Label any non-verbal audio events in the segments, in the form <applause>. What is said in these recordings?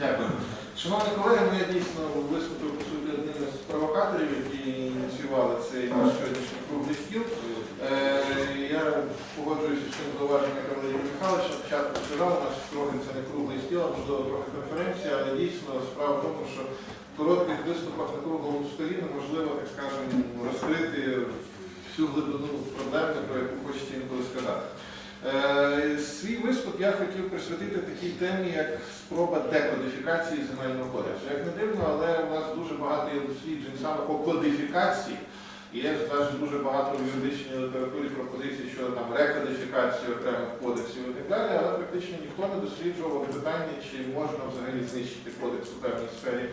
Дякую. Шановні колеги, ну, я дійсно виступив по суті одним із провокаторів, які ініціювали цей наш сьогоднішній круглий стіл. Е, Я погоджуюся з тим зауваженням Валерія Михайловича. На початку сказав, у нас трохи це не круглий стіл, а можливо трохи конференція, але дійсно справа в тому, що в коротких виступах на круглому столі неможливо, так скажемо, розкрити всю глибину проблеми, про яку хочеться інколи сказати. Е, Свій виступ я хотів присвятити такій темі, як спроба декодифікації земельного кодексу. Як не дивно, але у нас дуже багато є досліджень саме по кодифікації. Є теж дуже багато в юридичній літературі пропозицій щодо там рекодифікації окремих кодексів і так далі, але практично ніхто не досліджував питання, чи можна взагалі знищити кодекс у певній сфері,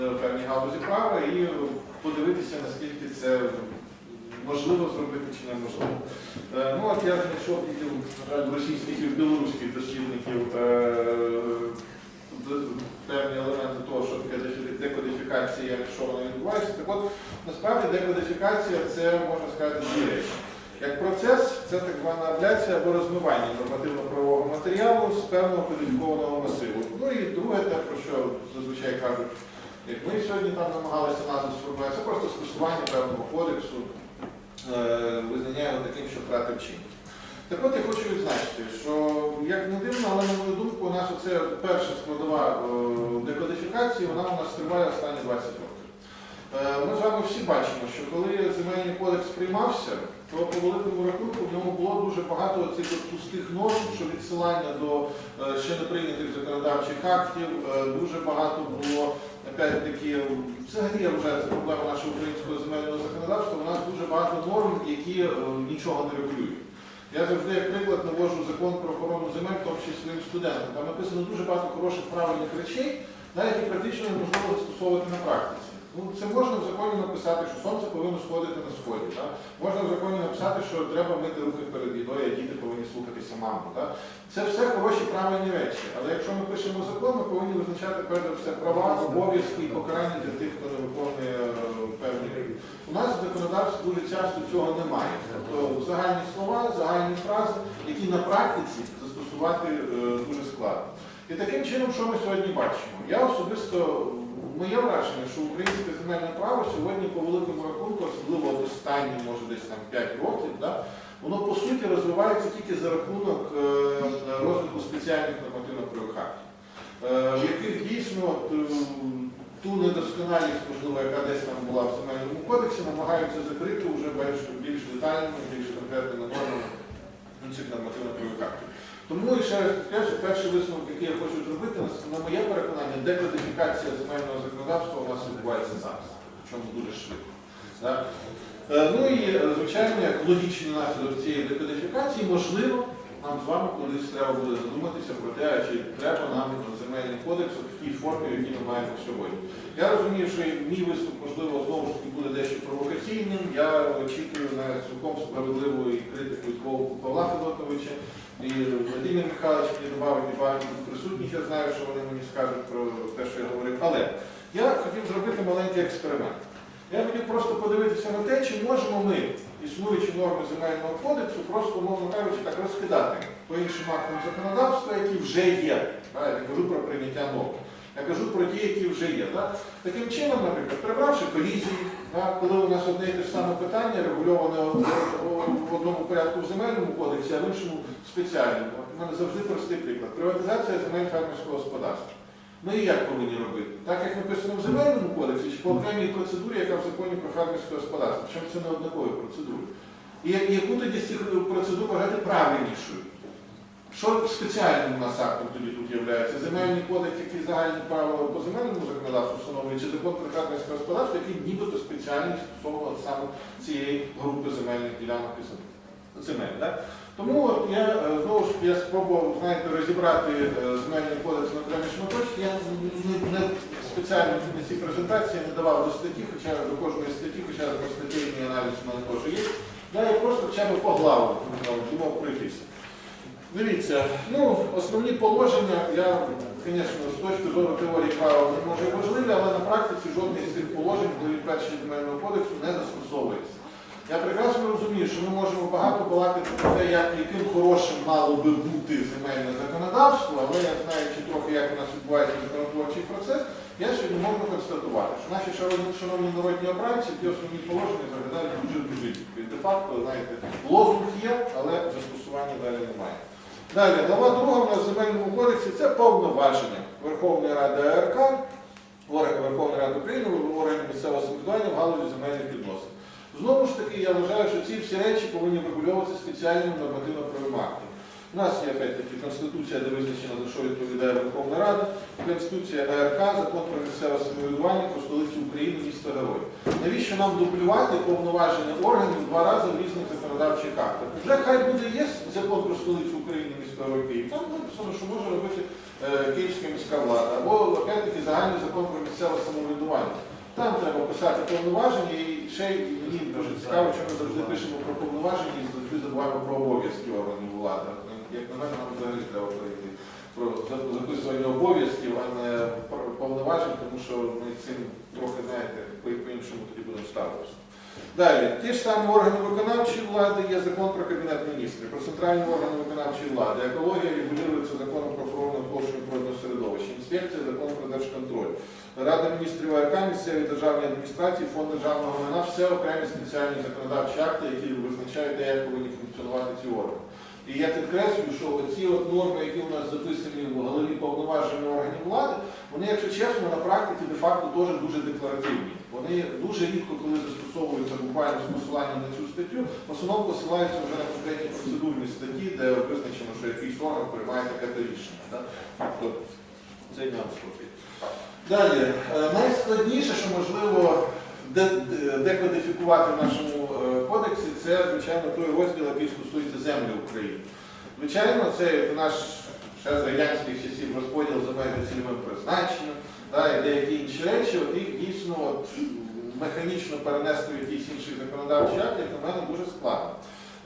е, в певній галузі права і подивитися, наскільки це можливо зробити чи неможливо. Е, Ну от я знайшов на російських і білоруських дослідників е, певні елементи того, що таке декодифікація, що вона відбувається. Так от, насправді декодифікація це, можна сказати, дві речі. Як процес, це так звана абляція або розмивання нормативно-правового матеріалу з певного кодифікованого масиву. Ну і друге, те, про що зазвичай кажуть, як ми сьогодні там намагалися назву сформувати, це просто скасування певного кодексу, визнання його таким, що втратив чинність. Так от я хочу відзначити, що як не дивно, але на мою думку, у нас оце перша складова е, декодифікації, вона у нас триває останні 20 років. Е, Ми з вами всі бачимо, що коли земельний кодекс приймався, то по великому рахунку в ньому було дуже багато цих пустих норм, що відсилання до е, ще не прийнятих законодавчих актів, е, дуже багато було опять-таки, взагалі я вважаю, проблема нашого українського земельного законодавства. У нас дуже багато норм, які е, нічого не регулюють. Я завжди, як приклад, навожу закон про охорону земель, в тому числі своїм студентам. Там написано дуже багато хороших правильних речей, навіть які практично неможливо застосовувати на практиці. Ну, це можна в законі написати, що сонце повинно сходити на сході. Да? Можна в законі написати, що треба мити руки перед їдою, а діти повинні слухатися маму. Да? Це все хороші правильні речі. Але якщо ми пишемо закон, ми повинні визначати перш за все права, обов'язки і покарання для тих, хто не виконує е, певні речі. У нас в законодавстві дуже часто цього немає. Тобто загальні слова, загальні фрази, які на практиці застосувати е, дуже складно. І таким чином, що ми сьогодні бачимо? Я особисто, моє враження, що українське земельне право сьогодні по великому рахунку, особливо останні, може десь там 5 років, да, воно по суті розвивається тільки за рахунок е, розвитку спеціальних нормативно-правових актів, е, в яких дійсно е, ту недосконалість, можливо, яка десь там була в земельному кодексі, намагаються закрити вже більш, більш детальними, більш конкретними нормами інших нормативно-правових актів. Тому і ще раз підкреслю, перший висновок, який я хочу зробити, на- моє переконання, декодифікація земельного законодавства у нас відбувається зараз, причому дуже швидко. Да? Е, Ну і, е, звичайно, як логічний наслідок цієї декодифікації, можливо, нам з вами колись треба буде задуматися про те, чи треба нам земельний кодекс у такій формі, в якій ми маємо сьогодні. Я розумію, що мій виступ, можливо, знову ж таки буде дещо провокаційним. Я очікую на цілком справедливу і Павла Федотовича. І Владимир Михайлович мені добавить і багато присутніх, я знаю, що вони мені скажуть про те, що я говорив. Але я хотів зробити маленький експеримент. Я хотів просто подивитися на те, чи можемо ми, існуючі норми земельного кодексу, просто, мовно кажучи, так розкидати по іншим актам законодавства, які вже є. Я не кажу про прийняття норм. Я кажу про ті, які вже є. Таким чином, наприклад, прибравши колізії, коли у нас одне і те ж саме питання регульоване в- одному порядку в земельному кодексі, а в іншому спеціальному. У мене завжди простий приклад. Приватизація земель фермерського господарства. Ми її як повинні робити? Так як написано в земельному кодексі, чи по окремій процедурі, яка в законі про фермерське господарство. Чому це не однакові процедури? І і яку тоді з цих процедур вважати правильнішою? Що спеціальним у нас актом тоді тут є? Земельний кодекс, який загальні правила по земельному законодавству встановлює, чи закон про фермерське господарство, який нібито спеціальний стосовно саме цієї групи земельних ділянок і зем- земель. Так? Тому я е, знову ж я спробував знаєте, розібрати е, земельний кодекс на окремі шматочки. Я не, не спеціально на цій презентації не давав до статті, хоча до кожної статті, хоча до статейний аналіз мене теж є. Я просто хоча б по главам думав пройтися. Дивіться, ну, основні положення, я, звісно, з точки зору теорії права не може важливі, але на практиці жодне з цих положень в главі першій земельного кодексу не застосовується. Я прекрасно розумію, що ми можемо багато балакати про те, як, яким хорошим мало би бути земельне законодавство, але я знаючи трохи, як у нас відбувається законотворчий процес, я сьогодні можу констатувати, що наші шановні народні обранці ті основні положення заглядають дуже дуже де-факто, знаєте, лозунг є, але застосування далі немає. Далі, глава друга у нас в земельному кодексі це повноваження Верховної Ради АРК, органів Верховної Ради України, органів місцевого самоврядування в галузі земельних відносин. Знову ж таки, я вважаю, що ці всі речі повинні регулюватися спеціальним нормативно правим актом. У нас є опять-таки Конституція, де визначено, за що відповідає Верховна Рада, Конституція АРК, закон про місцеве самоврядування про столицю України, місто Герой. Навіщо нам дублювати повноваження органів два рази в різних законодавчих актах? Вже хай буде є закон про столицю України, місто Герой Київ. Там написано, що може робити е, Київська міська влада, або опять-таки загальний закон про місцеве самоврядування. Там треба писати повноваження і ще мені дуже цікаво, що ми завжди пишемо про повноваження і завжди забуваємо про обов'язки органів влади. Як на мене, нам взагалі треба перейти про записування обов'язків, а не повноважень, тому що ми цим трохи, знаєте, по- по-іншому тоді будемо ставитися. Далі, ті ж самі органи виконавчої влади, є закон про Кабінет міністрів, про центральні органи виконавчої влади, екологія регулюється законом про охорону навколишнього природного середовища, інспекція законом про держконтроль. Рада міністрів АРК, місцеві державні адміністрації, фонд державного майна, все окремі спеціальні законодавчі акти, які визначають, де як повинні функціонувати ці органи. І я підкреслюю, що ці от норми, які у нас записані в голові повноважень органів влади, вони, якщо чесно, на практиці де-факто теж дуже декларативні. Вони дуже рідко, коли застосовуються буквально з посиланням на цю статтю, в основному посилаються вже на конкретні процедурні статті, де визначено, що якийсь орган приймає таке рішення. Тобто, це нюанс трохи. Далі, е, найскладніше, що можливо де- де- декодифікувати в нашому кодексі, це, звичайно, той розділ, який стосується землі України. Звичайно, це наш ще з радянських часів розподіл земель цільовим призначенням, та, і деякі інші речі, от їх дійсно от, механічно перенести в якісь інші законодавчі акти, як на мене, дуже складно.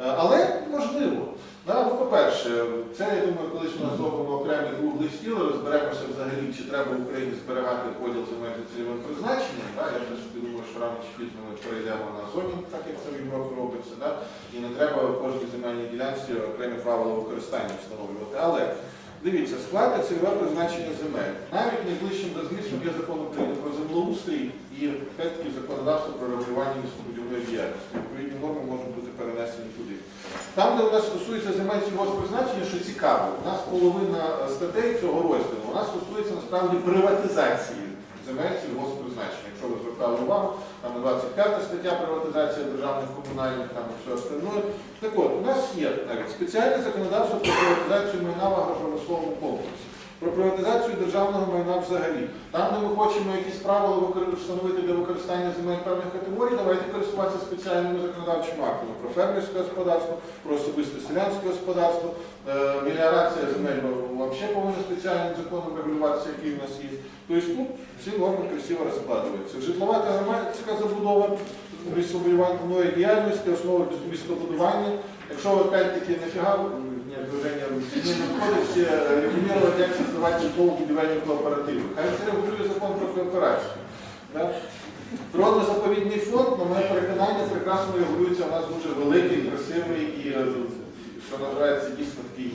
Е, Але можливо. Да, ну, по-перше, це, я думаю, колись у нас зробимо окремий круглий стіл, розберемося взагалі, чи треба в Україні зберігати поділ земель за цільовим призначенням. Да? Я ж таки думаю, що рано чи пізно ми перейдемо на зонінг, так як це в Європі робиться. Да? І не треба в кожній земельній ділянці окремі правила використання встановлювати. Але дивіться, склад та цільове призначення земель. Навіть найближчим до є закон України про землеустрій і законодавство про регулювання містобудівної діяльності. Відповідні норми можуть бути перенесені. Там, де у нас стосується земель призначення, що цікаво, у нас половина е, статей цього розділу, вона стосується насправді приватизації земель сільгосппризначення. Якщо ви звертали увагу, там 25 стаття приватизація державних комунальних, там і все остальное. Так от, у нас є навіть спеціальне законодавство про приватизацію майна в агропромисловому комплексі. Про приватизацію державного майна взагалі. Там, де ми хочемо якісь правила встановити для використання земель певних категорій, давайте користуватися спеціальними законодавчими актами про фермерське господарство, про особисте селянське господарство, е, меліорація земель взагалі повинна спеціальним законом регулюватися, який в нас є. Тобто тут ці норми красиво розкладаються. Житлова та громадська забудова, містобудівної діяльності, основи містобудування. Якщо ви опять-таки нафіга не движення в цивільному кодексі е, регулювати, як создавати житлово-будівельні кооперативи. Хай це регулює закон про кооперацію. Природно-заповідний фонд, на моє переконання, прекрасно регулюється у нас дуже великий, красивий і, е, що називається дійсно такий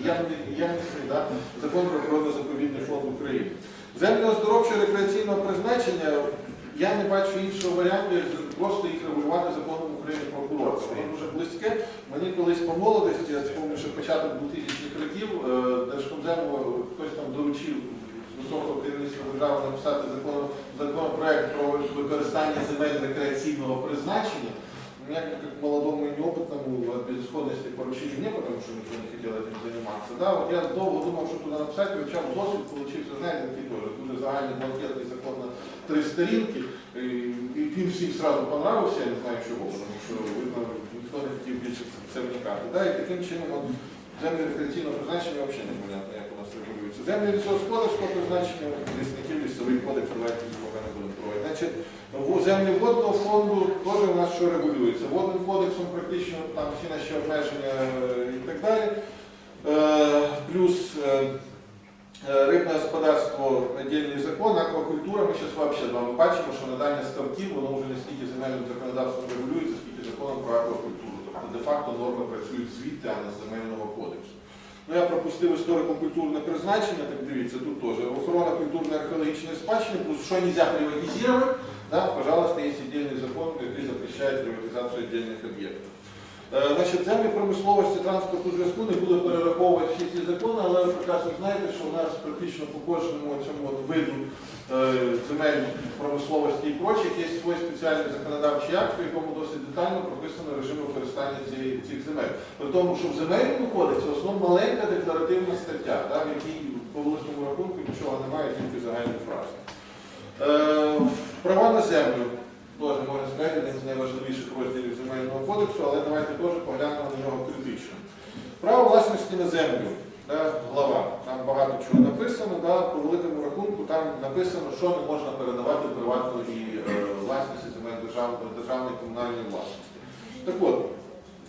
ємний, да? закон про природно-заповідний фонд України. Землі оздоровчого рекреаційного призначення я не бачу іншого варіанту, як просто їх регулювати законом України про курорт. Воно дуже близьке. Мені колись по молодості, я пам'ятаю, що початок 2000-х років, е, Держкомзему хтось там доручив з високого керівництва держави написати закон, законопроект про використання земель рекреаційного призначення. Ну, Я как молодому и неопытному от безысходности поручили мне, потому что никто не хотел этим заниматься. Да, вот я довго думав, що туди написати, вивчав досвід, получився, знаєте, такий теж дуже загальний бланкетний закон на три сторінки. Він всім сразу понравився, я не знаю чого, тому що видно, ніхто не хотів більше це вникати. Да, і таким чином от, землі рекреаційного призначення взагалі не понятно, як у нас регулюється. Землі лісогосподарського призначення, лісників, лісовий кодекс, давайте їх поки не будемо проводити. Значить, Землі водного фонду теж у нас що регулюється. Водним кодексом практично там всі наші обмеження е, і так далі. Е, Плюс е, рибне господарство віддільний закон, аквакультура, ми зараз взагалі з вами бачимо, що надання ставків, воно вже не стільки земельним законодавством регулюється, скільки законом про аквакультуру. Тобто де-факто норми працюють звідти, а не з земельного кодексу. Ну, я пропустив історико-культурне призначення, так дивіться, тут теж охорона культурної археологічної спадщини, плюс що нельзя приватизировать, да, пожалуйста, есть отдельный закон, який запрещає приватизацію отдельных об'єктів. Е, Значить, землі промисловості, транспорту, зв'язку не буду перераховувати всі ці закони, але ви прекрасно знаєте, що у нас практично по кожному цьому от виду е, земель промисловості і прочих є свій спеціальний законодавчий акт, в якому досить детально прописано режим використання цих земель. При тому, що в земельному кодексі в маленька декларативна стаття, да, в якій по великому рахунку нічого немає, тільки загальні фрази. Е, права на землю. Теж можна сказати, один з найважливіших розділів земельного кодексу, але давайте теж поглянемо на нього критично. Право власності на землю, да, глава. Там багато чого написано, да, по великому рахунку там написано, що не можна передавати приватної е, власності земель державної, державної комунальної власності. Так от,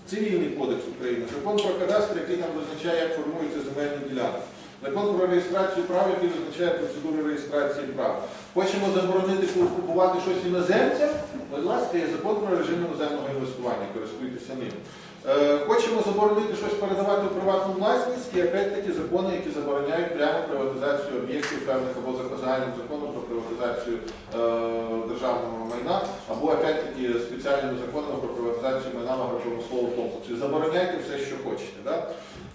Цивільний кодекс України, закон про кадастр, який там визначає, як формуються земельні ділянки. Закон про реєстрацію прав, який визначає процедуру реєстрації прав. Хочемо заборонити купувати щось іноземцям, будь ласка, є закон про режим іноземного інвестування, користуйтеся ним. Е, Хочемо заборонити щось передавати у приватну власність, і опять-таки закони, які забороняють прямо приватизацію об'єктів певних або за загальним законом про приватизацію е, державного майна, або опять-таки спеціальним законом про приватизацію майна в агропромисловому комплексі. Забороняйте все, що хочете. Да?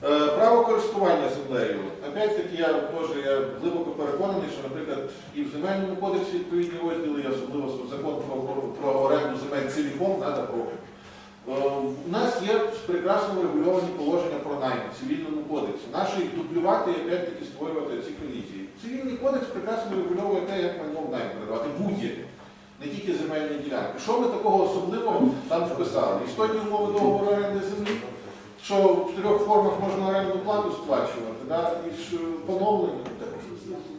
Е, Право користування землею. Опять-таки я теж я глибоко переконаний, що, наприклад, і в земельному кодексі відповідні розділи, і особливо закон про, про, про оренду земель ціліком, надо профіль. Е, У нас є прекрасно врегульовані положення про найм в цивільному кодексі. Наші дублювати і опять-таки створювати ці колізії. Цивільний кодекс прекрасно регульовує те, як майно в найм передавати будь-яке, не тільки земельні ділянки. Що ми такого особливого там вписали? Істотні умови договору оренди землі, що в трьох формах можна орендну плату сплачувати, да? і ж поновлення,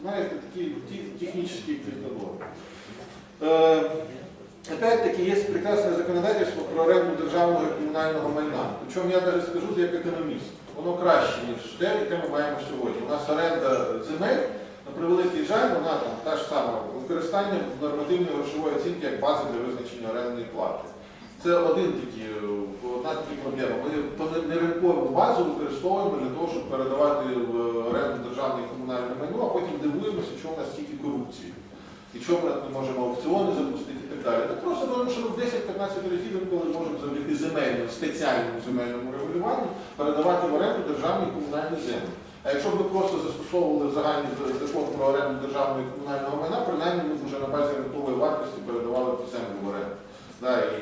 знаєте, такі технічні технології. Е, Опять-таки є прекрасне законодательство про оренду державного і комунального майна. Причому я навіть скажу як економіст. Воно краще, ніж те, яке ми маємо сьогодні. У нас оренда земель, на превеликий жаль, вона там та ж сама використання нормативної грошової оцінки як бази для визначення орендної плати. Це один такий, е, одна така проблема. Ми не ринкову базу використовуємо для того, щоб передавати в оренду державне і комунальне майно, а потім дивуємося, що у нас стільки корупції. І чому ми не можемо аукціони запустити і так далі. Це просто тому, що в 10-15 разів інколи можемо завдяки земельному, спеціальному земельному регулюванню передавати в оренду державні і комунальні землі. А якщо б ми просто застосовували загальний закон про оренду державного і комунального майна, принаймні ми б вже на базі ринкової вартості передавали землю в оренду. Да, і,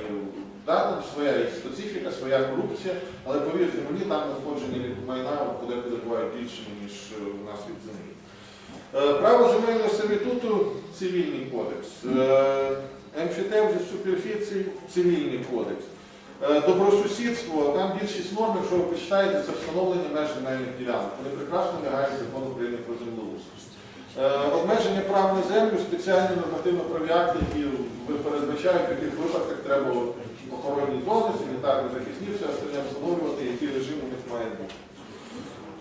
да, там своя специфіка, своя корупція, але повірте мені, там надходження від майна подекуди бувають більше, ніж е, у нас від землі. Е, Право земельного сервітуту цивільний кодекс. Е, Емфітевзис суперфіцій цивільний кодекс. Е, Добросусідство, там більшість норм, якщо ви почитаєте, це встановлення меж земельних ділянок. Вони прекрасно лягають закон України про землеустрій. Обмеження прав на землю, спеціальні нормативно-праві акти, які передбачають, в яких випадках треба охоронні зони, санітарні захисні, все остальне встановлювати, який режим у них має бути.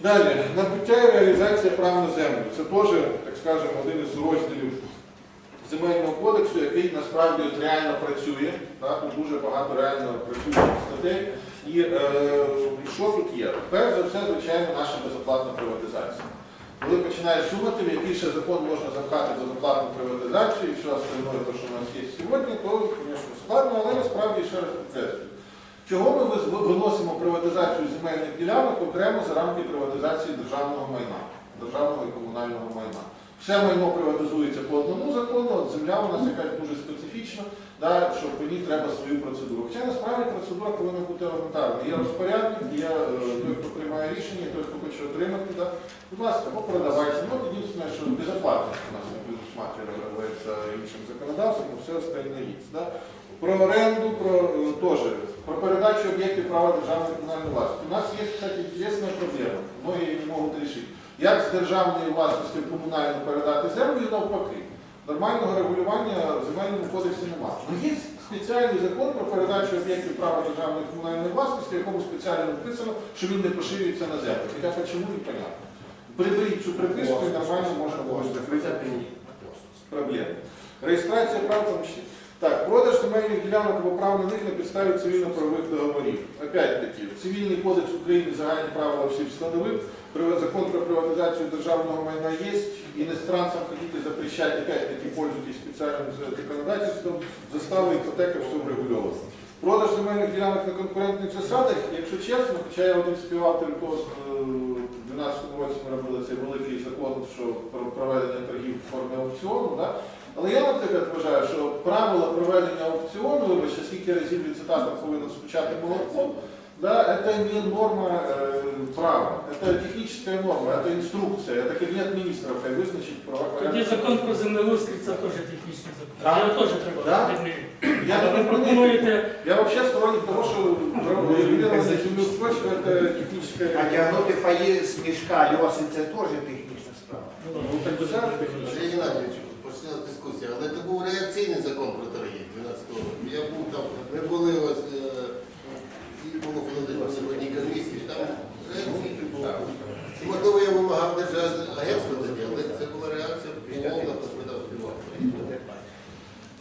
Далі, набуття і реалізація прав на землю. Це теж, так скажемо, один із розділів земельного кодексу, який насправді реально працює. Так, тут дуже багато реально працюючих статей. І е, що тут є? Перш за все, звичайно, наша безоплатна приватизація. Коли починаєш думати, в який ще закон можна запхати безоплатну приватизацію і що остальное, те, що у нас є сьогодні, то, звісно, складно, але насправді ще раз підкреслюю. Чого ми виносимо приватизацію земельних ділянок окремо за рамки приватизації державного майна, державного і комунального майна? Все майно приватизується по одному закону, от земля у нас якась дуже специфічна, да, що по ній треба свою процедуру. Хоча насправді процедура повинна бути елементарна. Є розпорядник, є е, той, хто приймає рішення, той, хто хоче отримати. Да. Будь ласка, або продавайся. Ну, єдине, що безоплатність у нас не предусматривається іншим законодавством, все остальне є. Да. Про оренду, про е, теж, про передачу об'єктів права державної комунальної власності. У нас є, кстати, известная проблема, многие не можуть рішити. Як з державної власності в комунальну передати землю і навпаки. Нормального регулювання в земельному кодексі немає. Ну, є спеціальний закон про передачу об'єктів права державної комунальної власності, в якому спеціально написано, що він не поширюється на землю. Хоча чому непонятно. Приберіть цю приписку і нормально можна закрити. проблеми. Реєстрація прав там. Так, продаж земельних ділянок або прав на них на підставі цивільно-правових договорів. Опять-таки, Цивільний кодекс України загальні правила всі встановив, закон про приватизацію державного майна є, иностранцам хотите запрещать, опять-таки, пользуйтесь специальным за- законодательством, застави ипотека, все врегульовано. Продаж земельних ділянок на конкурентних засадах, якщо чесно, хоча я один з співавторів того, е, в 12 році ми робили цей великий закон що про проведення торгів в формі аукціону, да? але я, наприклад, вважаю, що правила проведення аукціону, вибачте, скільки разів ліцитатор повинен спочати молотком, да, это не норма э, права, это техническая норма, это инструкция, это кабинет министров, хай визначить права Тоді порядку. закон про землеустрій це теж технічний закон. Так. Його теж треба Так. відмінити. Я Але ви не пропоную. пропонуєте Я вообще сторонник того, что регулирование землеустройства это техническая... А тягнути паї з мішка льоси це теж технічна справа. Ну, так все технічно. Сергій Геннадійович, почалась дискусія, але це був реакційний закон про торги 12 року. Я був там, ми були ось е, і було в одній комісії, там реакційний був. Можливо, я вимагав державне агентство тоді, але це була реакція умовна господарства.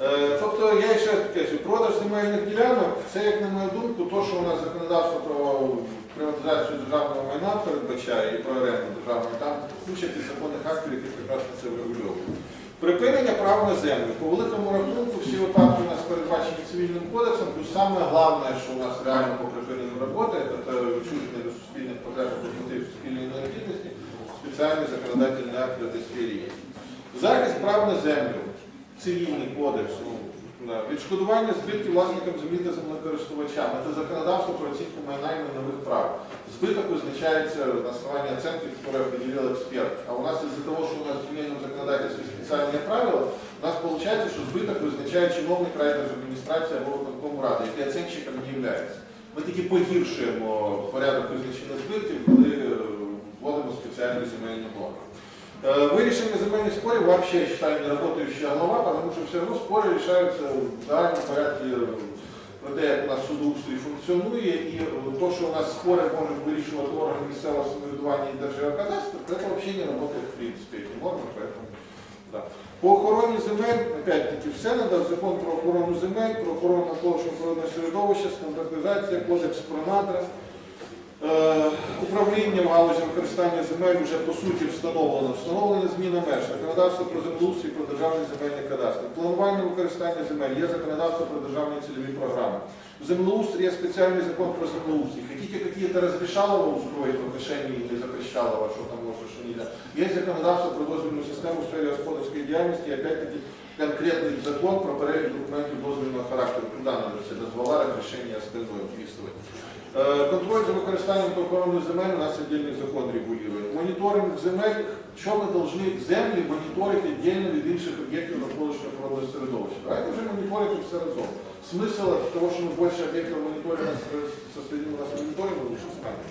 Е, Тобто я ще раз підкреслюю, продаж земельних ділянок це, як на мою думку, то, що у нас законодавство про приватизацію державного майна передбачає і про оренду державного там куча підзаконних актів, які прекрасно це врегульовують. Припинення права на землю. По великому рахунку всі випадки у нас передбачені цивільним кодексом, плюс саме головне, що у нас реально по припиненню роботи, це відчуження до суспільних потреб мотив суспільної необхідності, спеціальний законодательний акт для є. Захист прав на землю, цивільний кодекс, ну, відшкодування збитків власникам землі та землекористувачам, це законодавство про оцінку майна і майнових прав. Збиток визначається на основании оценки, которую определил эксперт. А у нас из-за того, что у нас в земельном законодательстве специальные правила, у нас получается, что збиток визначає чиновник райдержадміністрації або виконком ради, який оценщиком не являється. Ми таки погіршуємо порядок визначення збитків, коли е, вводимо спеціальні земельні норми. Э, Вырešение земельных споров вообще, я считаю, не работающая голова, потому что все равно споры решаются в загальному порядку е, про те, як у нас судоустрій функціонує, і е, то, що у нас спори можуть вирішувати органи місцевого самоврядування і Держгеокадастр, це взагалі не працює в принципі, ці норми, поэтому, да. По охороні земель, опять-таки, все надо, закон про охорону земель, про охорону навколишнього природного середовища, стандартизація, кодекс про надра, Е, Управління в галузі використання земель вже по суті встановлено. Встановлення зміна меж, законодавство про землеустрій, про державний земельний кадастр. Планування використання земель, є законодавство про державні цільові програми. В землеустрій є спеціальний закон про землеустрій. Хотите какие-то разрешалово устроить в отношении или запрещалово, что там можно, что нельзя. Есть законодавство про дозвільну систему в сфері господарської діяльності, і опять-таки конкретний закон про перелік документів. Куда дозвола, разрешення, остальное вписывать. Е, Контроль за використанням та земель у нас віддільний закон регулює. Моніторинг земель, що ми повинні землі моніторити віддільно від інших об'єктів навколишнього природного середовища. Давайте вже моніторити все разом. Смисл того, що ми більше об'єктів моніторимо, состоїмо у нас моніторингу, лучше стане.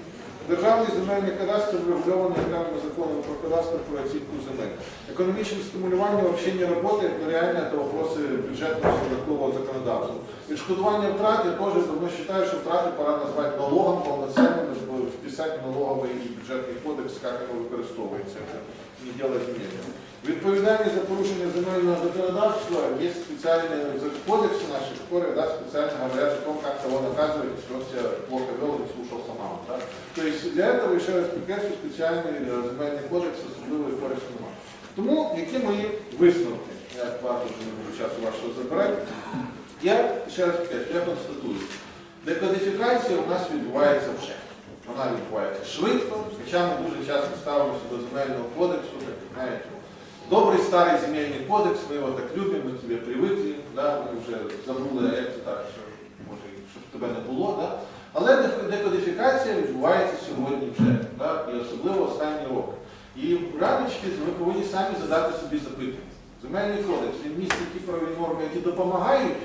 Державний земельний кадастр врегульований окремим законом про кадастр про оцінку земель. Економічне стимулювання взагалі не працює, це реально це вопроси бюджетного податкового законодавства. Відшкодування втрат, я теж давно вважаю, що втрати пора назвати налогом повноцінним, вписати налоговий і бюджетний кодекс, як його використовується. Не діло немедленно. Відповідальність за порушення земельного законодавства є спеціальні кодекси наші, які да, специально говорят о том, как кого наказывать, если он плохо вел или слушался маму. Да? То есть для этого, ще раз підкреслю, спеціальний е, земельний кодекс особливої користі немає. Тому які мої висновки? Я багато вже не буду часу вашого забирати. Я ще раз підкреслю, я констатую, декодифікація у нас відбувається вже. Вона відбувається швидко, хоча ми дуже часто ставимося до земельного кодексу, так, знаєте, добрий старий земельний кодекс, ми його так любимо, ми тебе привикли, да, ми вже забули, як так, що може, щоб тебе не було. Да? Але декодифікація відбувається сьогодні вже, да? і особливо останні роки. І пізно ми повинні самі задати собі запитання. Земельний кодекс, він містить ті правові норми, які допомагають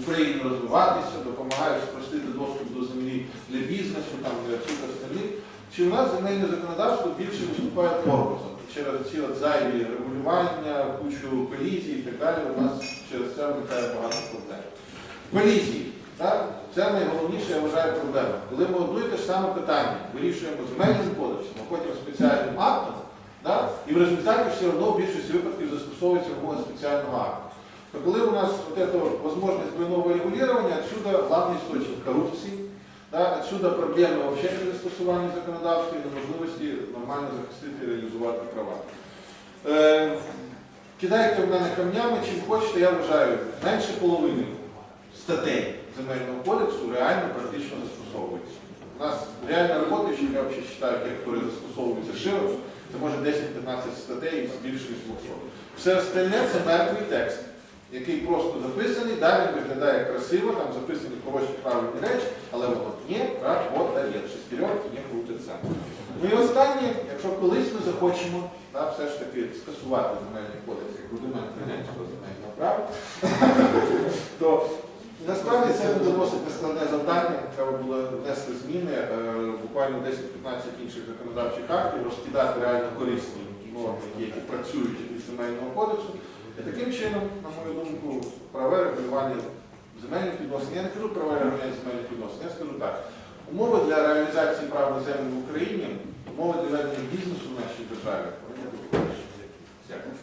Україні розвиватися, допомагають спростити доступ до землі для бізнесу, там, для всіх остальних. Чи у нас земельне законодавство більше виступає тормозом? Через ці от зайві регулювання, кучу колізій і так далі, у нас через це виникає багато проблем. Колізії. Так? Це найголовніша, я вважаю, проблема. Коли ми одне і те ж саме питання вирішуємо земельним кодексом, а потім спеціальним актом, Да? І в результаті все одно в більшості випадків застосовується вимога спеціального акту. То коли у нас вот возможность двойного регулирования, отсюда главный источник коррупции, да, отсюда проблеми вообще при застосуванні законодавства і неможливості нормально захистити і реалізувати права. Е, кидайте в мене камнями, чим хочете, я вважаю, менше половини статей земельного кодексу реально практично застосовується. У нас реально работающих, я вообще считаю, ті, які застосовуються широко, це може 10-15 статей і більше ніж 200. Все остальне це мертвий текст, який просто записаний, да, він виглядає красиво, там записані хороші правильні речі, але воно не работає, шестеренки не крутяться. Ну і останнє, якщо колись ми захочемо да, все ж таки скасувати земельний кодекс як рудимент радянського земельного права, <laughs> то насправді це буде досить нескладне завдання. Треба було внести зміни, е, буквально 10-15 інших законодавчих актів, розкидати реально корисні норми, які працюють із земельного кодексу. І таким чином, на мою думку, праве регулювання земельних відносин, я не кажу праве регулювання земельних відносин, я скажу так. Умови для реалізації прав на землю в Україні, умови для ведення бізнесу в нашій державі, вони будуть. Дякую.